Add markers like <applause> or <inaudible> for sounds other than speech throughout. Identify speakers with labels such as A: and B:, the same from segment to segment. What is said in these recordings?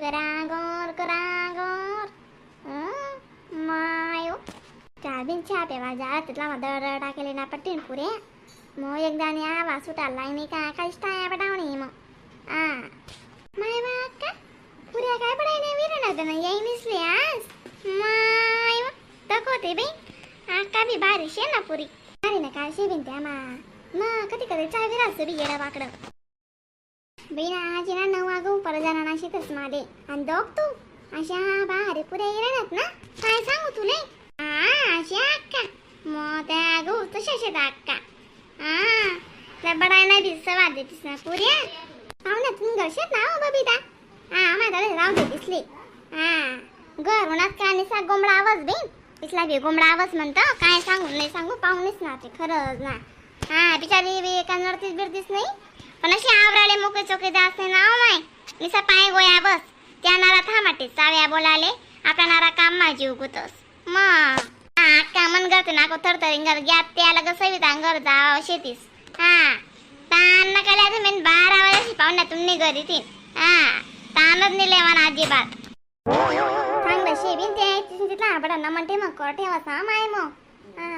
A: गरागोर गरागोर मायो चहा बिन चहा पेवा जा तिथला दळ दळ टाकेले ना पट्टीन पुरे मग एकदा नी आवा सुटायला लागली का काहीच टाया पटावणी मग आ माय बा का पुऱ्या काय पडाय नाही विरण ना येई निसले आज माय तकोते बाई आका बी भारी शे ना पुरी भारी ना काय शेबिन त्या मा मग कधी कधी चहा विरास बी येडा वाकडं बिना आजी ना नऊ वागू पर जाणार शेतच मादे आणि दोग तू अशा बाहेर पुऱ्या येणार ना काय सांगू तुले आ अशी अक्का मग त्या गो तशा शेत अक्का आ त्या बडाय नाही दिस वाद देतीस ना पुऱ्या पाहुण्यात तुम्ही घरशेत ना हो बबिता हा माझा राहू दे दिसली हा घर उन्हात का नाही सा गोमडा आवाज बिन इसला बी गोमडा आवाज म्हणतो काय सांगू नाही सांगू पाहुणेच ना ते खरंच ना हा बिचारी बी एकांवरतीच बिरतीस नाही पण अशी आवराले मोकळे चोके जास्त नाव हो माय? निसा पाय गोया बस. त्या नारा थांबाटे चाव्या बोलाले. आपला नारा काम माझी उगतस मग हा कामन करते ना थरथरी घर गॅप त्याला कसं सविता घर जाव शेतीस. हा. तान नका मेन बारा वाजता पाहुण्या तुम्ही घरी तीन. हा. तानच नाही लेवा ना अजिबात. चांगलं शेबीन ते तिथला बडा ना म्हणते मग कोठे ठेवा माय मग. हा.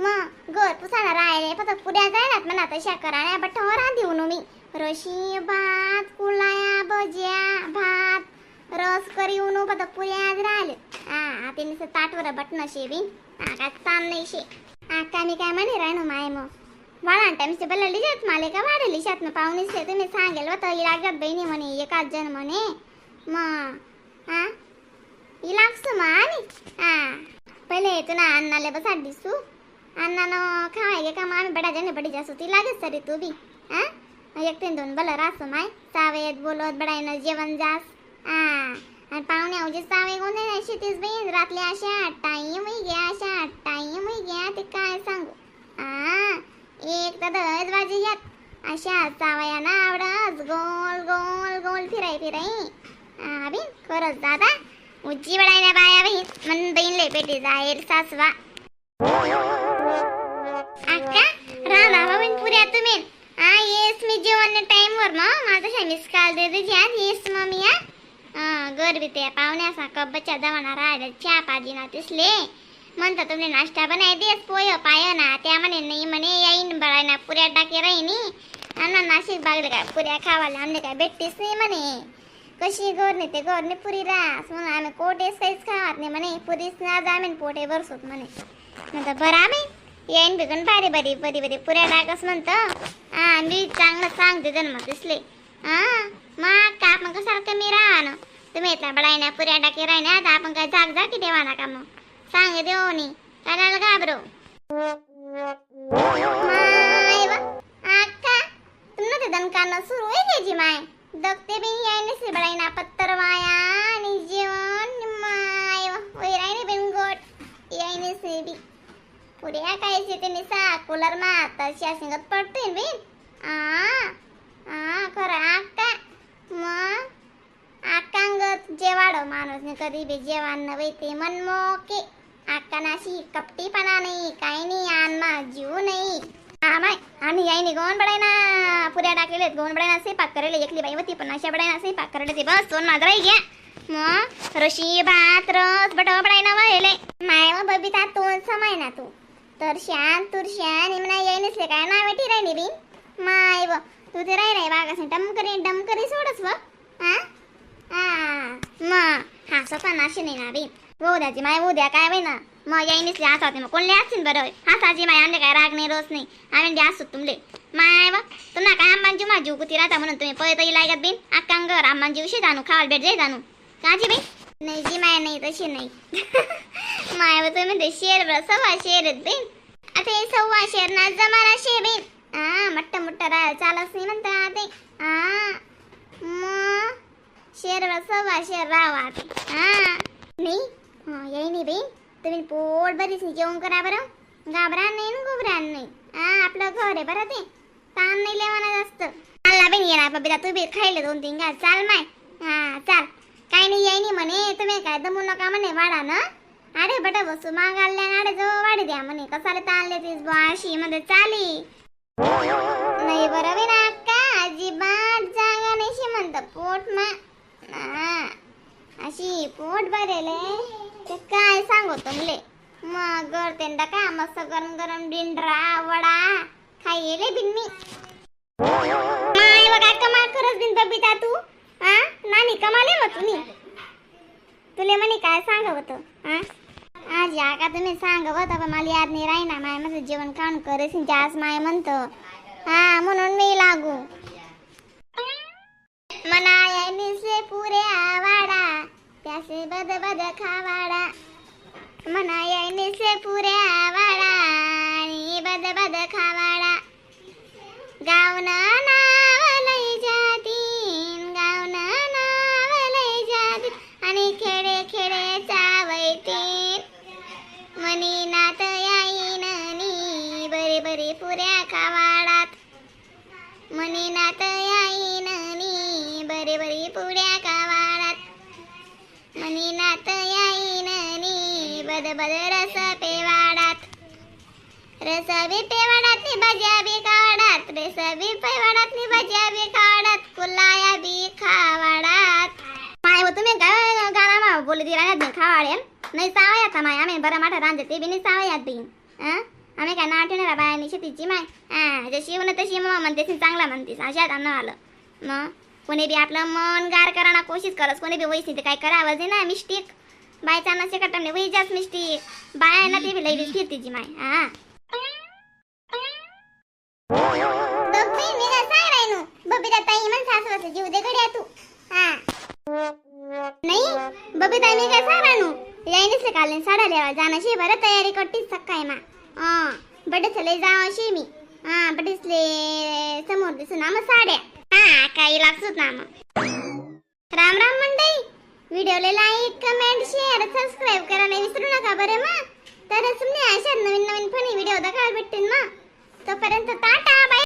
A: मग घर पुसाना राहिले फक्त पुढ्या जायनात म्हणा तशा करा बट रा देऊ मी. रशी भात कुलाया भज्या भात रस करी उनो फक्त पुऱ्या आज राहिले. हा ते नुसतं ताटवर बटन शे बी काय ताण नाही शे. आका मी काय म्हणे राहणं माय मग? वाळा टाइमचे बल्ला लिजात माले का? वाढे लिशात ना पाहुणेच तुम्ही सांगेल व तर लागत बहिणी म्हणे एकाच जण म्हणे. मग हा इलाक्स आणि हा पहिले येतो अन्नाले बसा दिसू. अन्नानं खावाय का मग आम्ही बडा जणे बडी जासू ती लागेच तरी तू बी हा एक तीन दोन बल रासो माय सावेत बोलत बडायनं जेवण जास आ आणि पाहुणे अवजे सावे गोंधे अशी तीच बाई रातले अशा टाईम घ्या अशा टाईम घ्या ते काय सांगू आ एक तर दहच वाजे यात अशा सावया ना आवडच गोल गोल गोल फिराय फिराई हा बिन खरंच दादा उज्जी बडायना बाया बहीण मन बहीणले पेटी जाईल सासवा राधा बहीण पुऱ्या तुम्ही. हा येस मी जेवण टाइम वर मग माझा शामीस काल दे दे येस मम्मी या गरबी ते पाहुण्यासा कब्बच्या जमाना राहिला चहा पाजी ना तिसले. म्हणता तुम्ही नाश्ता बनाय देस पोय पाय ना. त्या म्हणे नाही म्हणे येईन बळाय ना पुऱ्या टाके राहिनी. आणि नाशिक बागले काय पुऱ्या खावाला आमने काय भेटतेस नाही म्हणे. कशी गोरने ते गोरने पुरी रास. म्हणून आम्ही कोटेस काहीच खावात नाही म्हणे. पुरीस ना जामीन पोटे बरसोत म्हणे. म्हणता बरं आम्ही येईन बिकून बारी भारी बरी बरी. पुऱ्या टाकस म्हणतं. हा मी चांगलं सांगते जन्म दिसले. हा मग का आपण कसं मी राहा ना तुम्ही येतला बडायना पुऱ्या डाके राहिना आता आपण काय जाग जा की देवाना का मग? सांग देऊ नी करायला घाबरो. माय तुमनं ते दणकानं सुरू आहे घ्यायची माय. दगते बिन यायने से पत्तर वाया आणि जीवन माय वा वैरायने बिन गोट बी. पुऱ्या काय से ते निसा? कूलर मा? आता शासिंगत पडते बिन. आ आ खरं आका मग? आकांगत जेवाडो माणूस ने कधी बी जेवण नव्हे ते मन मनमोके आकानाशी कपटीपणा नाही काही नाही आनमा जीव नाही. हा माय आम्ही यायने गोन बडायना. पुऱ्या टाकलेले गोवन बडायना से पाक करेले एकली बाई होती पण अशा बडायना से पाक करेले ते बस दोन माजरा घ्या मग? रशी भात रस बट बडायना वळले. माय व बबिता तोंड समाय ना तू. तर शान तुर शान इमना याय नसले काय? ना वेटी राहिली बिन माय व तू ते राही राही बागासन डम करी डम करी सोडस व. हा हा मग हा स्वतः नाशी नाही ना बिन उद्याची माय उद्या काय वय ना मग येई नसले हात होते मग कोणले असतील बरं हा साजी माय आमले काय? राग नाही रोज नाही. आम्ही द्या असतो तुमले. माय व तुम्हाला काय आंबांची माझी उगती राहता म्हणून तुम्ही पळत लागत बिन अक्कांगर आंबांची उशी जाणू खावाल भेट जाई जाणू. काजी बाई नाही जी माय नाही तशी नाही. <laughs> माय व तुम्ही ते शेर बरं सव्वा शेर आहेत बिन आता हे सव्वा शेर ना जमाना शे बिन हा मट्ट मुट्ट राह चालच नाही म्हणता ते हा मग शेर बरं सव्वा शेर रावा ते हा नाही हा याई नाही बाई तुम्ही पोट बरीच जेवण करा बरं घाबरा नाही ना घुबरा नाही हा आपलं घर आहे बरं ते ताण नाही लेवाना जास्त चालला बिन येणार बबिता तू बी खायले दोन तीन घाल चाल माय हा चाल काही नाही याय नाही म्हणे तुम्ही काय दमू नका म्हणे वाडा ना अरे बटा बसू माग आणल्या नाडे जो वाढी द्या म्हणे. कसाले चालले तीस बाशी मध्ये चाली. नाही बरं बी ना का अजिबात जागा नाही शी म्हणत. पोट मा अशी पोट भरेले. ते काय सांगो तुमले मग तेंडा का मस्त गरम गरम डिंडरा वडा. खायले बिन मी. नाही बघा कमाल करत बिन तबिता तू. हा नानी कमाले मग तुले म्हणे काय सांगवतो हा आज या का तुम्ही सांगव होतं पण मला याद नाही राही ना माय माझं जेवण खाऊन करेस जास माय म्हणतो हा म्हणून मी लागू मनाया से पुरे आवाडा त्यासे बद बद खावाडा मनाया से पुरे आवाडा आणि बद बद खावाडा गावनं नी रस पेवाडात. रस बी पेवाडात नि भज्या बी काढात. रस बी पेवाडात नि भज्या बी काढात. कुलाया बी खावाडात. माय हो तुम्ही गा- मा बोलली दी राहत नाही खावाडे. नाही सावयात माय? आम्ही बरं माठा रांजत ते बी नाही सावयात बी आम्ही काय नाव ठेवणार बाया शेतीची माय. हा जशी म्हणत तशी मग म्हणते चांगला म्हणतेस अशात अन्न आलं. मग? कोणी बी आपलं मन गार कराना कोशिश करस कोणी बी वैसी तर काय करावं जे ना मिस्टेक. बायचा नसे कटमने वही जास्त मिस्टेक बाया ना ते बी लई बी फिरतीची माय. हा. बब्बी मी काय सांग राहिनो बबिता ताई म्हण सासवाचं जीव दे गड्या तू. हा. नाही बबिता मी काय सांग राहिनो यायनीच ले काले साडा लेवा जाणं शे बरं तयारी करतीस सकाळी मा. हा बड्डेच लय जावं शे मी. हा बड्डेच समोर दिसू ना मग साड्या. हा काही लागतोच ना मग. राम राम मंडई. व्हिडिओला लाईक कमेंट शेअर सबस्क्राईब करायला विसरू नका बरं मग तर तुम्ही अशा नवीन नवीन फनी व्हिडिओ दाखवायला भेटतील ना तोपर्यंत टाटा